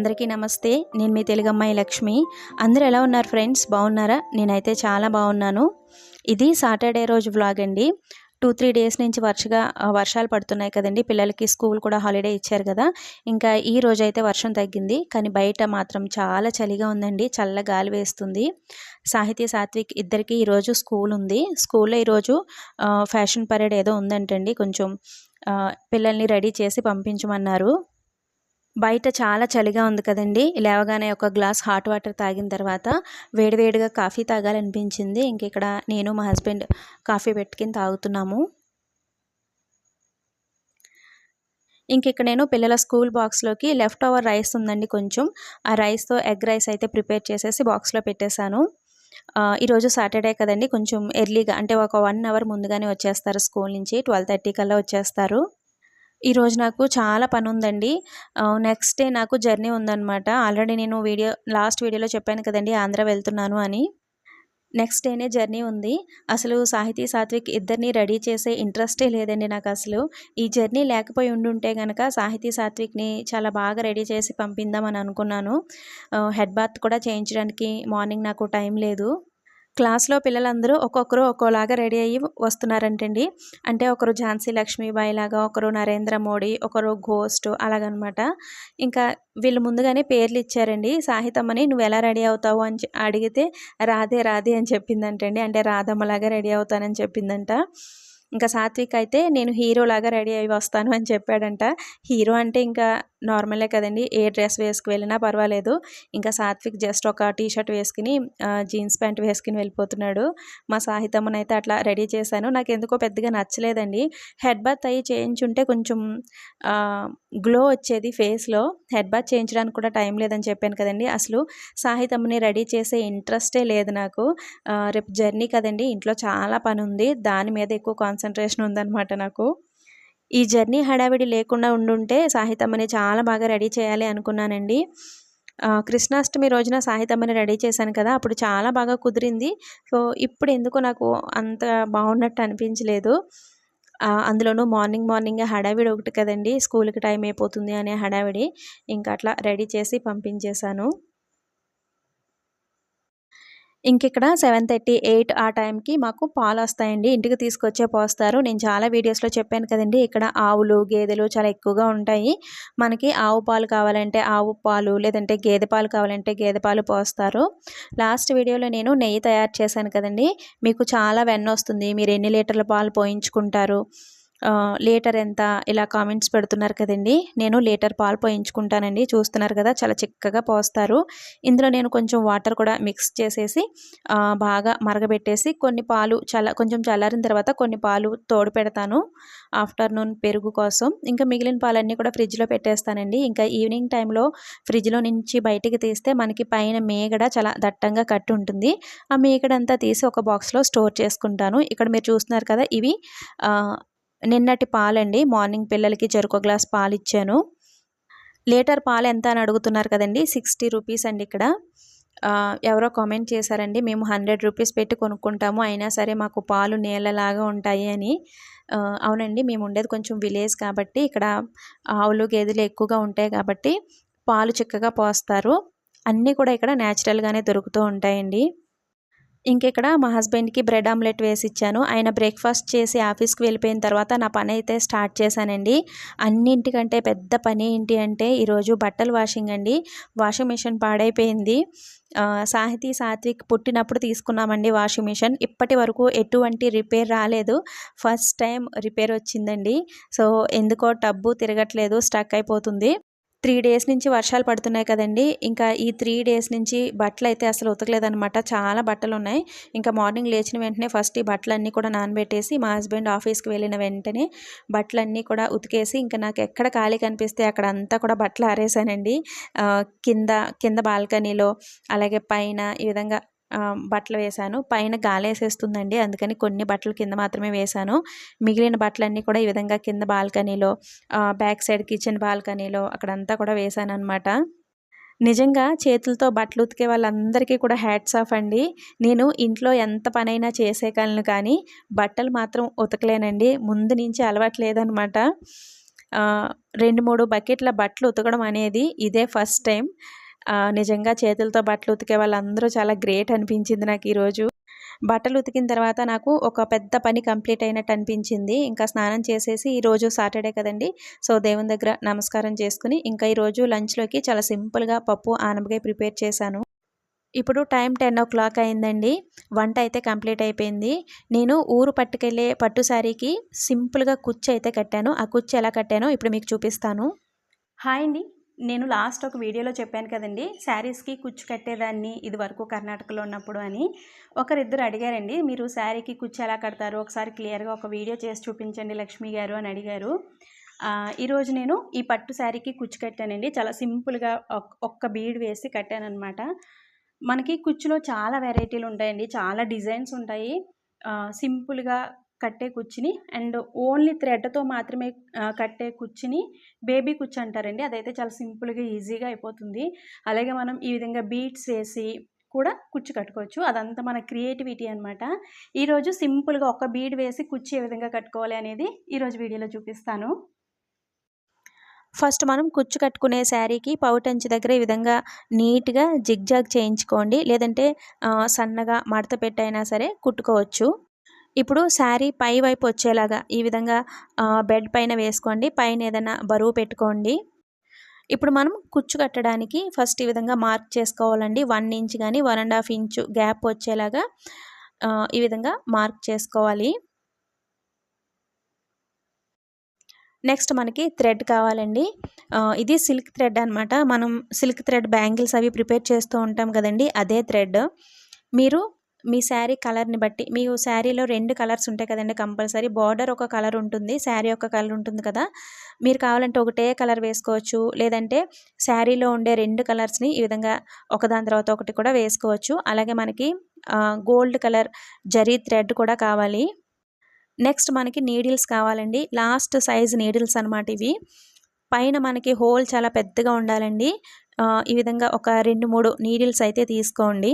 అందరికీ నమస్తే. నేను మీ తెలుగమ్మాయి లక్ష్మి. అందరూ ఎలా ఉన్నారు ఫ్రెండ్స్? బాగున్నారా? నేనైతే చాలా బాగున్నాను. ఇది సాటర్డే రోజు వ్లాగ్ అండి. టూ త్రీ డేస్ నుంచి వర్షగా వర్షాలు పడుతున్నాయి కదండి. పిల్లలకి స్కూల్ కూడా హాలిడే ఇచ్చారు కదా. ఇంకా ఈ రోజు అయితే వర్షం తగ్గింది. కానీ బయట మాత్రం చాలా చలిగా ఉందండి. చల్ల గాలి వేస్తుంది. సాహితీ సాత్విక్ ఇద్దరికి ఈరోజు స్కూల్ ఉంది. స్కూల్లో ఈరోజు ఫ్యాషన్ పరేడ్ ఏదో ఉందంటండి. కొంచెం పిల్లల్ని రెడీ చేసి పంపించమన్నారు. బయట చాలా చలిగా ఉంది కదండి. లేవగానే ఒక గ్లాస్ హాట్ వాటర్ తాగిన తర్వాత వేడివేడిగా కాఫీ తాగాలనిపించింది. ఇంక ఇక్కడ నేను మా హస్బెండ్ కాఫీ పెట్టుకుని తాగుతున్నాము. ఇంక ఇక్కడ నేను పిల్లల స్కూల్ బాక్స్లోకి లెఫ్ట్ ఓవర్ రైస్ ఉందండి కొంచెం. ఆ రైస్తో ఎగ్ రైస్ అయితే ప్రిపేర్ చేసేసి బాక్స్లో పెట్టేశాను. ఈరోజు సాటర్డే కదండి. కొంచెం ఎర్లీగా అంటే ఒక వన్ అవర్ ముందుగానే వచ్చేస్తారు స్కూల్ నుంచి. ట్వెల్వ్ థర్టీ కల్లా వచ్చేస్తారు. ఈరోజు నాకు చాలా పని ఉందండి నెక్స్ట్ డే నాకు జర్నీ ఉందనమాట ఆల్రెడీ నేను వీడియో లాస్ట్ వీడియోలో చెప్పాను కదండి ఆంధ్ర వెళ్తున్నాను అని. నెక్స్ట్ డేనే జర్నీ ఉంది. అసలు సాహితీ సాత్విక్ ఇద్దరిని రెడీ చేసే ఇంట్రెస్టే లేదండి నాకు అసలు. ఈ జర్నీ లేకపోయి ఉండుంటే కనుక సాహితీ సాత్విక్ని చాలా బాగా రెడీ చేసి పంపిందామని అనుకున్నాను. హెడ్ బాత్ కూడా చేయించడానికి మార్నింగ్ నాకు టైం లేదు. క్లాస్లో పిల్లలందరూ ఒక్కొక్కరు ఒక్కోలాగా రెడీ అయ్యి వస్తున్నారంటండి. అంటే ఒకరు ఝాన్సీ లక్ష్మీబాయి లాగా ఒకరు నరేంద్ర మోడీ ఒకరు ఘోస్ట్ అలాగనమాట. ఇంకా వీళ్ళు ముందుగానే పేర్లు ఇచ్చారండి. సాహితమ్మని నువ్వు ఎలా రెడీ అవుతావు? అని అడిగితే రాధే రాధే అని చెప్పిందంటండి. అంటే రాధమ్మలాగా రెడీ అవుతానని చెప్పిందంట. ఇంకా సాత్విక్ అయితే నేను హీరోలాగా రెడీ అయ్యి వస్తాను అని చెప్పాడంట. హీరో అంటే ఇంకా నార్మలే కదండి. ఏ డ్రెస్ వేసుకు వెళ్ళినా పర్వాలేదు. ఇంకా సాత్విక్ జస్ట్ ఒక టీ షర్ట్ వేసుకుని జీన్స్ ప్యాంట్ వేసుకుని వెళ్ళిపోతున్నాడు. మా సాహితమ్మనైతే అయితే అట్లా రెడీ చేశాను. నాకు ఎందుకో పెద్దగా నచ్చలేదండి. హెడ్ బాత్ అయ్యి చేయించుంటే కొంచెం గ్లో వచ్చేది ఫేస్లో. హెడ్ బాత్ చేయించడానికి కూడా టైం లేదని చెప్పాను కదండి. అసలు సాహితమ్మని రెడీ చేసే ఇంట్రెస్టే లేదు నాకు. రేపు జర్నీ కదండి. ఇంట్లో చాలా పని ఉంది దాని మీద ఎక్కువ కాన్సన్ట్రేషన్ ఉందన్నమాట నాకు. ఈ జర్నీ హడావిడి లేకుండా ఉండుంటే సాహితమ్మని చాలా బాగా రెడీ చేయాలి అనుకున్నానండి. కృష్ణాష్టమి రోజున సాహితమ్మని రెడీ చేశాను కదా అప్పుడు చాలా బాగా కుదిరింది. సో ఇప్పుడు ఎందుకో నాకు అంత బాగున్నట్టు అనిపించలేదు. అందులోనూ మార్నింగ్ మార్నింగ్ హడావిడి ఒకటి కదండి స్కూల్కి టైం అయిపోతుంది అనే హడావిడి. ఇంకా అట్లా రెడీ చేసి పంపించేశాను. ఇక్కడ సెవెన్ థర్టీ ఎయిట్ ఆ టైంకి మాకు పాలు వస్తాయండి. ఇంటికి తీసుకొచ్చే పోస్తారు. నేను చాలా వీడియోస్లో చెప్పాను కదండి. ఇక్కడ ఆవులు గేదెలు చాలా ఎక్కువగా ఉంటాయి. మనకి ఆవు పాలు కావాలంటే ఆవు పాలు లేదంటే గేదె పాలు కావాలంటే గేదె పాలు పోస్తారు. లాస్ట్ వీడియోలో నేను నెయ్యి తయారు చేశాను కదండి. మీకు చాలా వెన్న వస్తుంది. మీరు ఎన్ని లీటర్ల పాలు పోయించుకుంటారు? లీటర్ ఎంత ఇలా కామెంట్స్ పెడుతున్నారు కదండి. నేను లీటర్ పాలు పోయించుకుంటానండి. చూస్తున్నారు కదా చాలా చిక్కగా పోస్తారు. ఇందులో నేను కొంచెం వాటర్ కూడా మిక్స్ చేసేసి బాగా మరగబెట్టేసి కొన్ని పాలు చల్ల కొంచెం చల్లారిన తర్వాత కొన్ని పాలు తోడు పెడతాను. ఆఫ్టర్నూన్ పెరుగు కోసం. ఇంకా మిగిలిన పాలన్నీ కూడా ఫ్రిడ్జ్లో పెట్టేస్తానండి. ఇంకా ఈవినింగ్ టైంలో ఫ్రిడ్జ్లో నుంచి బయటికి తీస్తే మనకి పైన మేగడ చాలా దట్టంగా కట్టి ఉంటుంది. ఆ మేగడంతా తీసి ఒక బాక్స్లో స్టోర్ చేసుకుంటాను. ఇక్కడ మీరు చూస్తున్నారు కదా ఇవి నిన్నటి పాలండి. మార్నింగ్ పిల్లలకి చెరుకు గ్లాస్ పాలు ఇచ్చాను లీటర్ పాలు ఎంత అని అడుగుతున్నారు కదండి. సిక్స్టీ రూపీస్ అండి ఇక్కడ. ఎవరో కామెంట్ చేశారండి. మేము హండ్రెడ్ రూపీస్ పెట్టి కొనుక్కుంటాము. అయినా సరే మాకు పాలు నీళ్ళలాగా ఉంటాయి అని. అవునండి. మేము ఉండేది కొంచెం విలేజ్ కాబట్టి ఇక్కడ ఆవులు గేదెలు ఎక్కువగా ఉంటాయి కాబట్టి పాలు చిక్కగా పోస్తారు. అన్నీ కూడా ఇక్కడ న్యాచురల్గానే దొరుకుతూ ఉంటాయండి. ఇంకెక్కడ మా హస్బెండ్కి బ్రెడ్ ఆమ్లెట్ వేసి ఇచ్చాను ఆయన బ్రేక్ఫాస్ట్ చేసి ఆఫీస్కి వెళ్ళిపోయిన తర్వాత నా పని అయితే స్టార్ట్ చేశానండి. అన్నింటికంటే పెద్ద పని ఏంటి అంటే ఈరోజు బట్టలు వాషింగ్ అండి. వాషింగ్ మిషన్ పాడైపోయింది. సాహితీ సాత్విక్ పుట్టినప్పుడు తీసుకున్నామండి వాషింగ్ మిషన్. ఇప్పటి వరకు ఎటువంటి రిపేర్ రాలేదు. ఫస్ట్ టైం రిపేర్ వచ్చిందండి. సో ఎందుకో టబ్బు తిరగట్లేదు స్టక్ అయిపోతుంది. త్రీ డేస్ నుంచి వర్షాలు పడుతున్నాయి కదండి. ఇంకా ఈ త్రీ డేస్ నుంచి బట్టలు అయితే అసలు ఉతకలేదనమాట చాలా బట్టలు ఉన్నాయి. ఇంకా మార్నింగ్ లేచిన వెంటనే ఫస్ట్ ఈ బట్టలన్నీ కూడా నానబెట్టేసి మా హస్బెండ్ ఆఫీస్కి వెళ్ళిన వెంటనే బట్టలన్నీ కూడా ఉతికేసి ఇంకా నాకు ఎక్కడ ఖాళీ కనిపిస్తే అక్కడ అంతా కూడా బట్టలు ఆరేసానండి. కింద కింద బాల్కనీలో అలాగే పైన ఈ విధంగా బట్టలు వేశాను. పైన గాలేసేస్తుందండి అందుకని కొన్ని బట్టలు కింద మాత్రమే వేశాను. మిగిలిన బట్టలన్నీ కూడా ఈ విధంగా కింద బాల్కనీలో బ్యాక్ సైడ్ కిచెన్ బాల్కనీలో అక్కడంతా కూడా వేశాను అనమాట నిజంగా చేతులతో బట్టలు ఉతికే వాళ్ళందరికీ కూడా హ్యాట్స్ ఆఫ్ అండి. నేను ఇంట్లో ఎంత పనైనా చేసేయగలను కానీ బట్టలు మాత్రం ఉతకలేనండి. ముందు నుంచి అలవాట్లేదనమాట రెండు మూడు బకెట్ల బట్టలు ఉతకడం అనేది ఇదే ఫస్ట్ టైం. నిజంగా చేతులతో బట్టలు ఉతికే వాళ్ళందరూ చాలా గ్రేట్ అనిపించింది నాకు ఈరోజు బట్టలు ఉతికిన తర్వాత నాకు ఒక పెద్ద పని కంప్లీట్ అయినట్టు అనిపించింది. ఇంకా స్నానం చేసేసి ఈరోజు సాటర్డే కదండి. సో దేవుని దగ్గర నమస్కారం చేసుకుని ఇంకా ఈరోజు లంచ్లోకి చాలా సింపుల్గా పప్పు ఆనపకాయ ప్రిపేర్ చేశాను. ఇప్పుడు టైం టెన్ ఓ క్లాక్ అయిందండి. వంట అయితే కంప్లీట్ అయిపోయింది. నేను ఊరు పట్టుకెళ్ళే పట్టు శారీకి సింపుల్గా కుచ్చు అయితే కట్టాను. ఆ కుచ్చు ఎలా కట్టానో ఇప్పుడు మీకు చూపిస్తాను. హాయ్ అండి. నేను లాస్ట్ ఒక వీడియోలో చెప్పాను కదండి శారీస్కి కుచ్చు కట్టేదాన్ని ఇది వరకు కర్ణాటకలో ఉన్నప్పుడు అని. ఒకరిద్దరు అడిగారండి మీరు శారీకి కుచ్చు ఎలా కడతారు? ఒకసారి క్లియర్గా ఒక వీడియో చేసి చూపించండి లక్ష్మి గారు అని అడిగారు. ఈరోజు నేను ఈ పట్టు శారీకి కుచ్చు కట్టానండి. చాలా సింపుల్గా ఒక్క బీడ్ వేసి కట్టానమాట మనకి కుచ్చులో చాలా వెరైటీలు ఉంటాయండి చాలా డిజైన్స్ ఉంటాయి. సింపుల్గా కట్టే కుచ్చిని అండ్ ఓన్లీ థ్రెడ్తో మాత్రమే కట్టే కుచ్చిని బేబీ కుర్చీ అంటారండి. అదైతే చాలా సింపుల్గా ఈజీగా అయిపోతుంది. అలాగే మనం ఈ విధంగా బీట్స్ వేసి కూడా కుచ్చు కట్టుకోవచ్చు. అదంతా మన క్రియేటివిటీ అనమాట ఈరోజు సింపుల్గా ఒక బీడ్ వేసి కుచ్చి ఏ విధంగా కట్టుకోవాలి అనేది ఈరోజు వీడియోలో చూపిస్తాను. ఫస్ట్ మనం కుచ్చు కట్టుకునే శారీకి పౌటంచి దగ్గర ఈ విధంగా నీట్గా జిగ్జాగ్ చేయించుకోండి. లేదంటే సన్నగా మడత పెట్టైనా సరే కుట్టుకోవచ్చు. ఇప్పుడు శారీ పై వైపు వచ్చేలాగా ఈ విధంగా బెడ్ పైన వేసుకోండి. పైన ఏదైనా బరువు పెట్టుకోండి. ఇప్పుడు మనం కుచ్చు కట్టడానికి ఫస్ట్ ఈ విధంగా మార్క్ చేసుకోవాలండి. వన్ ఇంచ్ కానీ one and half inch gap వచ్చేలాగా ఈ విధంగా మార్క్ చేసుకోవాలి. నెక్స్ట్ మనకి థ్రెడ్ కావాలండి. ఇది సిల్క్ థ్రెడ్ అనమాట మనం సిల్క్ థ్రెడ్ బ్యాంగిల్స్ అవి ప్రిపేర్ చేస్తూ ఉంటాం కదండి అదే థ్రెడ్. మీరు మీ శారీ కలర్ని బట్టి మీ శారీలో రెండు కలర్స్ ఉంటాయి కదండి కంపల్సరీ. బార్డర్ ఒక కలర్ ఉంటుంది శారీ ఒక కలర్ ఉంటుంది కదా. మీరు కావాలంటే ఒకటే కలర్ వేసుకోవచ్చు. లేదంటే శారీలో ఉండే రెండు కలర్స్ని ఈ విధంగా ఒకదాని తర్వాత ఒకటి కూడా వేసుకోవచ్చు. అలాగే మనకి గోల్డ్ కలర్ జరీ థ్రెడ్ కూడా కావాలి. నెక్స్ట్ మనకి నీడిల్స్ కావాలండి. లాస్ట్ సైజ్ నీడిల్స్ అనమాట ఇవి. పైన మనకి హోల్ చాలా పెద్దగా ఉండాలండి. ఈ విధంగా ఒక రెండు మూడు నీడిల్స్ అయితే తీసుకోండి.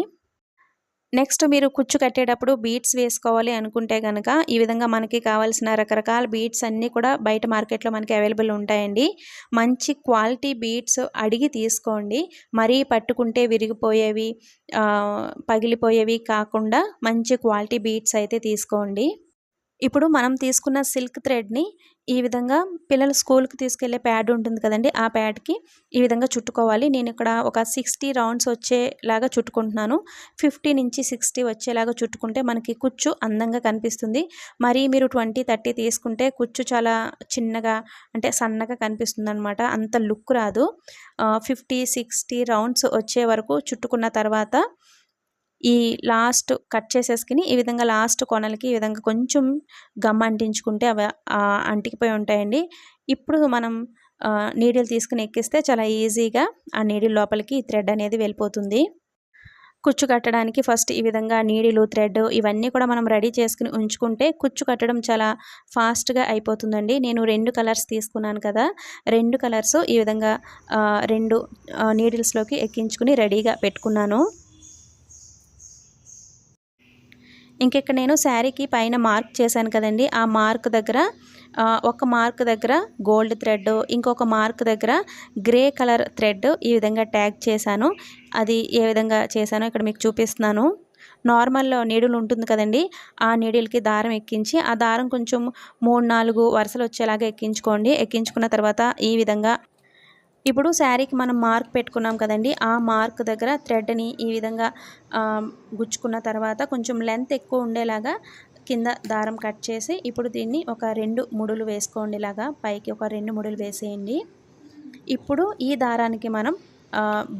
నెక్స్ట్ మీరు కుచ్చు కట్టేటప్పుడు బీట్స్ వేసుకోవాలి అనుకుంటే కనుక ఈ విధంగా మనకి కావాల్సిన రకరకాల బీట్స్ అన్నీ కూడా బయట మార్కెట్లో మనకి అవైలబుల్ ఉంటాయండి. మంచి క్వాలిటీ బీట్స్ అడిగి తీసుకోండి. మరీ పట్టుకుంటే విరిగిపోయేవి పగిలిపోయేవి కాకుండా మంచి క్వాలిటీ బీట్స్ అయితే తీసుకోండి. ఇప్పుడు మనం తీసుకున్న సిల్క్ థ్రెడ్ని ఈ విధంగా పిల్లలు స్కూల్కి తీసుకెళ్ళే ప్యాడ్ ఉంటుంది కదండి ఆ ప్యాడ్కి ఈ విధంగా చుట్టుకోవాలి. నేను ఇక్కడ ఒక సిక్స్టీ రౌండ్స్ వచ్చేలాగా చుట్టుకుంటున్నాను. ఫిఫ్టీ నుంచి సిక్స్టీ వచ్చేలాగా చుట్టుకుంటే మనకి కుచ్చు అందంగా కనిపిస్తుంది. మరి మీరు ట్వంటీ థర్టీ తీసుకుంటే కుచ్చు చాలా చిన్నగా అంటే సన్నగా కనిపిస్తుంది అనమాట అంత లుక్ రాదు. ఫిఫ్టీ సిక్స్టీ రౌండ్స్ వచ్చే వరకు చుట్టుకున్న తర్వాత ఈ లాస్ట్ కట్ చేసేసుకుని ఈ విధంగా లాస్ట్ కొనలకి ఈ విధంగా కొంచెం గమ్ అంటించుకుంటే అవి అంటికిపోయి ఉంటాయండి. ఇప్పుడు మనం నీడిల్ తీసుకుని ఎక్కిస్తే చాలా ఈజీగా ఆ నీడిల్ లోపలికి థ్రెడ్ అనేది వెళ్ళిపోతుంది. కుచ్చు కట్టడానికి ఫస్ట్ ఈ విధంగా నీడిలు థ్రెడ్ ఇవన్నీ కూడా మనం రెడీ చేసుకుని ఉంచుకుంటే కుచ్చు కట్టడం చాలా ఫాస్ట్గా అయిపోతుందండి. నేను రెండు కలర్స్ తీసుకున్నాను కదా రెండు కలర్స్ ఈ విధంగా రెండు నీడిల్స్లోకి ఎక్కించుకుని రెడీగా పెట్టుకున్నాను. ఇంకెక్కడ నేను శారీకి పైన మార్క్ చేశాను కదండి. ఆ మార్క్ దగ్గర ఒక మార్క్ దగ్గర గోల్డ్ థ్రెడ్ ఇంకొక మార్క్ దగ్గర గ్రే కలర్ థ్రెడ్ ఈ విధంగా ట్యాగ్ చేశాను. అది ఏ విధంగా చేశానో ఇక్కడ మీకు చూపిస్తున్నాను. నార్మల్ నీడులు ఉంటుంది కదండి ఆ నీడిల్కి దారం ఎక్కించి ఆ దారం కొంచెం మూడు నాలుగు వరుసలు వచ్చేలాగా ఎక్కించుకోండి. ఎక్కించుకున్న తర్వాత ఈ విధంగా ఇప్పుడు శారీకి మనం మార్క్ పెట్టుకున్నాం కదండి ఆ మార్క్ దగ్గర థ్రెడ్ని ఈ విధంగా గుచ్చుకున్న తర్వాత కొంచెం లెంత్ ఎక్కువ ఉండేలాగా కింద దారం కట్ చేసి ఇప్పుడు దీన్ని ఒక రెండు ముడులు వేసుకోండి ఇలాగా పైకి ఒక రెండు ముడులు వేసేయండి. ఇప్పుడు ఈ దారానికి మనం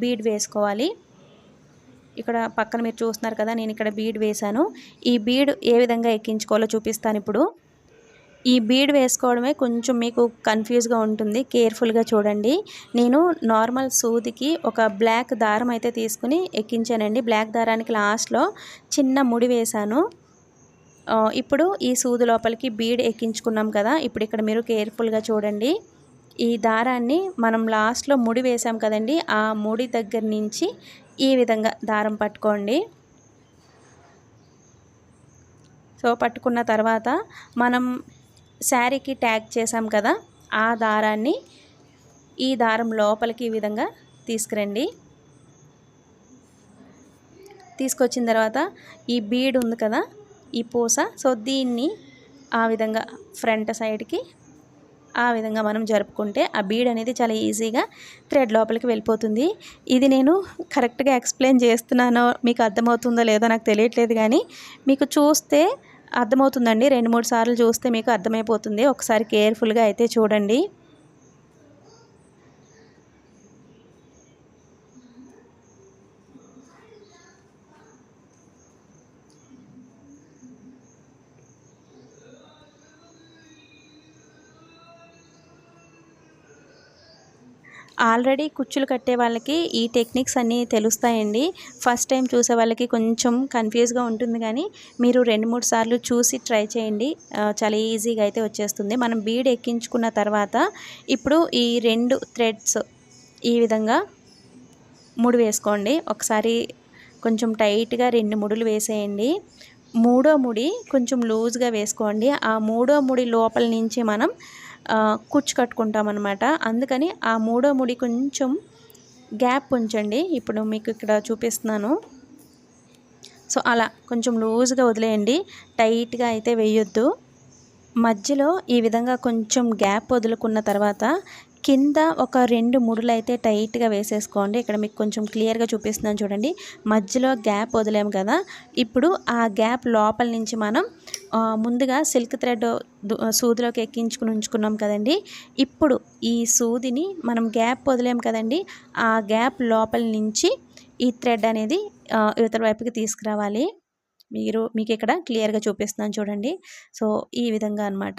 బీడ్ వేసుకోవాలి. ఇక్కడ పక్కన మీరు చూస్తున్నారు కదా నేను ఇక్కడ బీడ్ వేశాను. ఈ బీడ్ ఏ విధంగా ఎక్కించుకోవాలో చూపిస్తాను ఇప్పుడు. ఈ బీడ్ వేసుకోవడమే కొంచెం మీకు కన్ఫ్యూజ్గా ఉంటుంది. కేర్ఫుల్గా చూడండి. నేను నార్మల్ సూదికి ఒక బ్లాక్ దారం అయితే తీసుకుని ఎక్కించానండి. బ్లాక్ దారానికి లాస్ట్లో చిన్న ముడి వేశాను. ఇప్పుడు ఈ సూది లోపలికి బీడ్ ఎక్కించుకున్నాం కదా ఇప్పుడు ఇక్కడ మీరు కేర్ఫుల్గా చూడండి. ఈ దారాన్ని మనం లాస్ట్లో ముడి వేసాం కదండి ఆ ముడి దగ్గర నుంచి ఈ విధంగా దారం పట్టుకోండి. సో పట్టుకున్న తర్వాత మనం శారీకి ట్యాగ్ చేసాం కదా ఆ దారాన్ని ఈ దారం లోపలికి ఈ విధంగా తీసుకురండి. తీసుకొచ్చిన తర్వాత ఈ బీడ్ ఉంది కదా ఈ పూస సో దీన్ని ఆ విధంగా ఫ్రంట్ సైడ్కి ఆ విధంగా మనం జరుపుకుంటే ఆ బీడ్ అనేది చాలా ఈజీగా థ్రెడ్ లోపలికి వెళ్ళిపోతుంది. ఇది నేను కరెక్ట్గా ఎక్స్ప్లెయిన్ చేస్తున్నానో మీకు అర్థమవుతుందో లేదో నాకు తెలియట్లేదు కానీ మీకు చూస్తే అర్థమవుతుందండి. రెండు మూడు సార్లు చూస్తే మీకు అర్థమైపోతుంది. ఒకసారి కేర్ఫుల్గా అయితే చూడండి. ఆల్రెడీ కుచ్చులు కట్టే వాళ్ళకి ఈ టెక్నిక్స్ అన్నీ తెలుస్తాయండి. ఫస్ట్ టైం చూసే వాళ్ళకి కొంచెం కన్ఫ్యూజ్గా ఉంటుంది కానీ మీరు రెండు మూడు సార్లు చూసి ట్రై చేయండి. చాలా ఈజీగా అయితే వచ్చేస్తుంది. మనం బీడ్ ఎక్కించుకున్న తర్వాత ఇప్పుడు ఈ రెండు థ్రెడ్స్ ఈ విధంగా ముడి వేసుకోండి. ఒకసారి కొంచెం టైట్గా రెండు ముడులు వేసేయండి. మూడో ముడి కొంచెం లూజ్గా వేసుకోండి. ఆ మూడో ముడి లోపల నుంచి మనం కుచ్చు కట్టుకుంటాం అనమాట అందుకని ఆ మూడో ముడి కొంచెం గ్యాప్ ఉంచండి. ఇప్పుడు మీకు ఇక్కడ చూపిస్తున్నాను. సో అలా కొంచెం లూజ్గా వదిలేయండి. టైట్గా అయితే వేయొద్దు. మధ్యలో ఈ విధంగా కొంచెం గ్యాప్ వదులుకున్న తర్వాత కింద ఒక రెండు ముడులు అయితే టైట్గా వేసేసుకోండి. ఇక్కడ మీకు కొంచెం క్లియర్గా చూపిస్తున్నాను చూడండి. మధ్యలో గ్యాప్ వదిలేము కదా. ఇప్పుడు ఆ గ్యాప్ లోపల నుంచి మనం ముందుగా సిల్క్ థ్రెడ్ సూదిలోకి ఎక్కించుకుని ఉంచుకున్నాం కదండి. ఇప్పుడు ఈ సూదిని మనం గ్యాప్ వదిలేం కదండి. ఆ గ్యాప్ లోపల నుంచి ఈ థ్రెడ్ అనేది ఇవతల వైపుకి తీసుకురావాలి. మీరు మీకు ఇక్కడ క్లియర్గా చూపిస్తున్నాను చూడండి. సో ఈ విధంగా అనమాట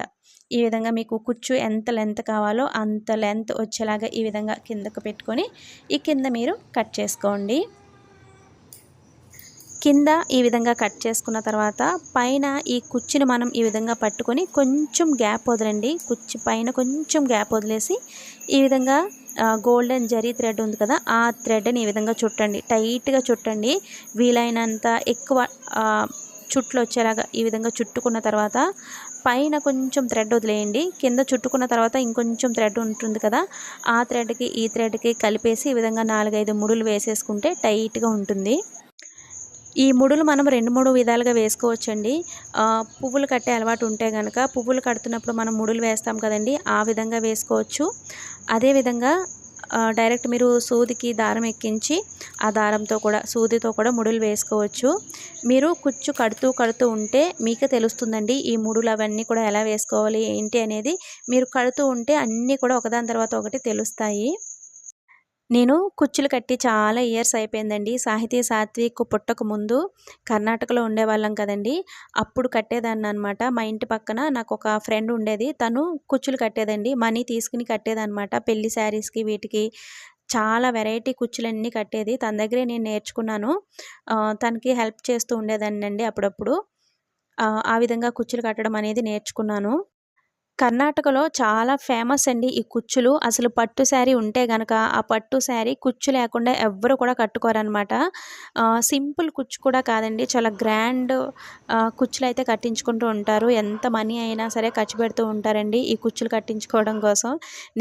ఈ విధంగా మీకు కుచ్చు ఎంత లెంత్ కావాలో అంత లెంత్ వచ్చేలాగా ఈ విధంగా కిందకు పెట్టుకొని ఈ కింద మీరు కట్ చేసుకోండి. కింద ఈ విధంగా కట్ చేసుకున్న తర్వాత పైన ఈ కుచ్చిని మనం ఈ విధంగా పట్టుకొని కొంచెం గ్యాప్ వదలండి. కుచ్చి పైన కొంచెం గ్యాప్ వదిలేసి ఈ విధంగా గోల్డెన్ జరీ థ్రెడ్ ఉంది కదా ఆ థ్రెడ్ని ఈ విధంగా చుట్టండి. టైట్గా చుట్టండి. వీలైనంత ఎక్కువ చుట్లు వచ్చేలాగా ఈ విధంగా చుట్టుకున్న తర్వాత పైన కొంచెం థ్రెడ్ వదిలేయండి. కింద చుట్టుకున్న తర్వాత ఇంకొంచెం థ్రెడ్ ఉంటుంది కదా ఆ థ్రెడ్కి ఈ థ్రెడ్కి కలిపేసి ఈ విధంగా నాలుగైదు ముడులు వేసేసుకుంటే టైట్గా ఉంటుంది. ఈ ముడులు మనం రెండు మూడు విధాలుగా వేసుకోవచ్చండి. పువ్వులు కట్టే అలవాటు ఉంటే కనుక పువ్వులు కడుతున్నప్పుడు మనం ముడులు వేస్తాం కదండి ఆ విధంగా వేసుకోవచ్చు. అదేవిధంగా డైరెక్ట్ మీరు సూదికి దారం ఎక్కించి ఆ దారంతో కూడా సూదితో కూడా ముడులు వేసుకోవచ్చు. మీరు కుచ్చు కడుతూ కడుతూ ఉంటే మీకు తెలుస్తుందండి ఈ ముడులు అవన్నీ కూడా ఎలా వేసుకోవాలి ఏంటి అనేది. మీరు కడుతూ ఉంటే అన్నీ కూడా ఒకదాని తర్వాత ఒకటి తెలుస్తాయి. నేను కుచ్చులు కట్టి చాలా ఇయర్స్ అయిపోయిందండి. సాహితీ సాత్విక్ పుట్టక ముందు కర్ణాటకలో ఉండేవాళ్ళం కదండి. అప్పుడు కట్టేదాన్ని అనమాట మా ఇంటి పక్కన నాకు ఒక ఫ్రెండ్ ఉండేది. తను కుచ్చులు కట్టేదండి. మనీ తీసుకుని కట్టేదనమాట పెళ్ళి శారీస్కి వీటికి చాలా వెరైటీ కుచ్చులన్నీ కట్టేది. తన దగ్గరే నేను నేర్చుకున్నాను. తనకి హెల్ప్ చేస్తూ ఉండేదాన్ని అండి అప్పుడప్పుడు ఆ విధంగా కుచ్చులు కట్టడం అనేది నేర్చుకున్నాను. కర్ణాటకలో చాలా ఫేమస్ అండి ఈ కుచ్చులు. అసలు పట్టు శారీ ఉంటే గనక ఆ పట్టు శారీ కుచ్చు లేకుండా ఎవ్వరు కూడా కట్టుకోరనమాట సింపుల్ కుచ్చు కూడా కాదండి. చాలా గ్రాండ్ కుచ్చులు అయితే కట్టించుకుంటూ ఉంటారు. ఎంత మనీ అయినా సరే ఖర్చు పెడుతూ ఉంటారండి ఈ కుచ్చులు కట్టించుకోవడం కోసం.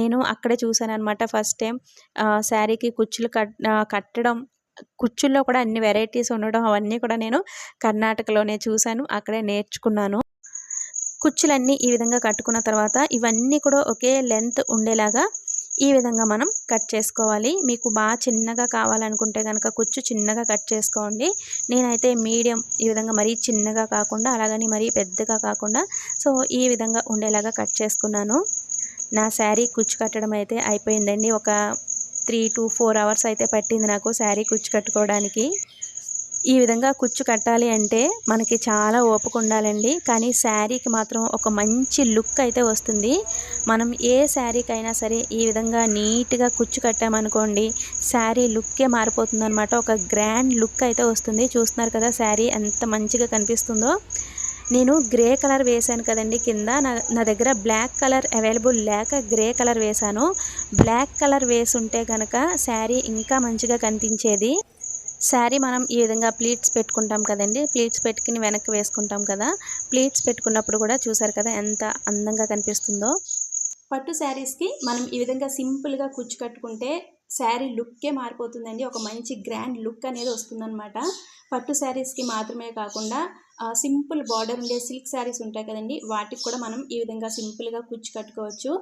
నేను అక్కడే చూశాను అనమాట ఫస్ట్ టైం. శారీకి కుచ్చులు కట్టడం కుచ్చుల్లో కూడా అన్ని వెరైటీస్ ఉండడం అవన్నీ కూడా నేను కర్ణాటకలోనే చూశాను. అక్కడే నేర్చుకున్నాను. కుచ్చులన్నీ ఈ విధంగా కట్టుకున్న తర్వాత ఇవన్నీ కూడా ఒకే లెంత్ ఉండేలాగా ఈ విధంగా మనం కట్ చేసుకోవాలి. మీకు బాగా చిన్నగా కావాలనుకుంటే కనుక కుచ్చు చిన్నగా కట్ చేసుకోండి. నేనైతే మీడియం ఈ విధంగా మరీ చిన్నగా కాకుండా అలాగని మరీ పెద్దగా కాకుండా సో ఈ విధంగా ఉండేలాగా కట్ చేసుకున్నాను. నా శారీ కుచ్చు కట్టడం అయితే అయిపోయిందండి. ఒక త్రీ టు ఫోర్ అవర్స్ అయితే పట్టింది నాకు శారీ కుచ్చు కట్టుకోవడానికి. ఈ విధంగా కుచ్చు కట్టాలి అంటే మనకి చాలా ఓపిక ఉండాలండి. కానీ శారీకి మాత్రం ఒక మంచి లుక్ అయితే వస్తుంది. మనం ఏ శారీకైనా సరే ఈ విధంగా నీట్గా కుచ్చు కట్టామనుకోండి శారీ లుక్కే మారిపోతుంది అనమాట ఒక గ్రాండ్ లుక్ అయితే వస్తుంది. చూస్తున్నారు కదా శారీ ఎంత మంచిగా కనిపిస్తుందో. నేను గ్రే కలర్ వేశాను కదండి. కింద నా నా దగ్గర బ్లాక్ కలర్ అవైలబుల్ లేక గ్రే కలర్ వేశాను. బ్లాక్ కలర్ వేసుంటే కనుక శారీ ఇంకా మంచిగా కనిపించేది. శారీ మనం ఈ విధంగా ప్లీట్స్ పెట్టుకుంటాం కదండి. ప్లీట్స్ పెట్టుకుని వెనక్కి వేసుకుంటాం కదా. ప్లీట్స్ పెట్టుకున్నప్పుడు కూడా చూసారు కదా ఎంత అందంగా కనిపిస్తుందో. పట్టు శారీస్కి మనం ఈ విధంగా సింపుల్గా కుచ్చు కట్టుకుంటే శారీ లుక్కే మారిపోతుందండి. ఒక మంచి గ్రాండ్ లుక్ అనేది వస్తుందన్నమాట. పట్టు శారీస్కి మాత్రమే కాకుండా సింపుల్ బార్డర్ ఉండే సిల్క్ శారీస్ ఉంటాయి కదండి వాటికి కూడా మనం ఈ విధంగా సింపుల్గా కుచ్చి కట్టుకోవచ్చు.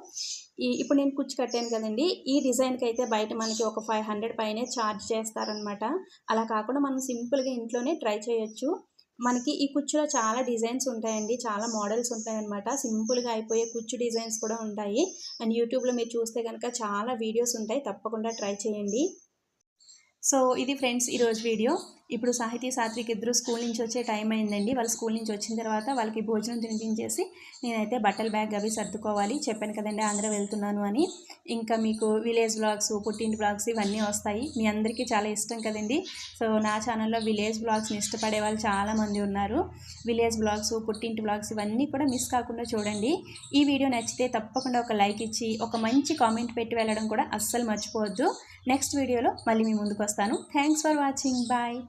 ఈ ఇప్పుడు నేను కుచ్చి కట్టాను కదండి ఈ డిజైన్కి అయితే బయట మనకి ఒక ఫైవ్ హండ్రెడ్ పైనే ఛార్జ్ చేస్తారనమాట అలా కాకుండా మనం సింపుల్గా ఇంట్లోనే ట్రై చేయొచ్చు. మనకి ఈ కుచ్చులో చాలా డిజైన్స్ ఉంటాయండి చాలా మోడల్స్ ఉంటాయన్నమాట. సింపుల్గా అయిపోయే కుచ్చు డిజైన్స్ కూడా ఉంటాయి. అండ్ యూట్యూబ్లో మీరు చూస్తే కనుక చాలా వీడియోస్ ఉంటాయి తప్పకుండా ట్రై చేయండి. సో ఇది ఫ్రెండ్స్ ఈరోజు వీడియో ఇప్పుడు సాహితీ సాత్విక్ ఇద్దరు స్కూల్ నుంచి వచ్చే టైం అయిందండి. వాళ్ళు స్కూల్ నుంచి వచ్చిన తర్వాత వాళ్ళకి భోజనం తినిపించేసి నేనైతే బట్టల బ్యాగ్ అవి సర్దుకోవాలి. చెప్పాను కదండి ఆంధ్ర వెళ్తున్నాను అని. ఇంకా మీకు విలేజ్ బ్లాగ్స్ పుట్టింటి బ్లాగ్స్ ఇవన్నీ వస్తాయి. మీ అందరికీ చాలా ఇష్టం కదండి. సో నా ఛానల్లో విలేజ్ బ్లాగ్స్ని ఇష్టపడే వాళ్ళు చాలామంది ఉన్నారు. విలేజ్ బ్లాగ్స్ పుట్టింటి బ్లాగ్స్ ఇవన్నీ కూడా మిస్ కాకుండా చూడండి. ఈ వీడియో నచ్చితే తప్పకుండా ఒక లైక్ ఇచ్చి ఒక మంచి కామెంట్ పెట్టి వెళ్ళడం కూడా అస్సలు మర్చిపోవద్దు. నెక్స్ట్ వీడియోలో మళ్ళీ మీ ముందుకు వస్తాను. Thanks for watching. బాయ్.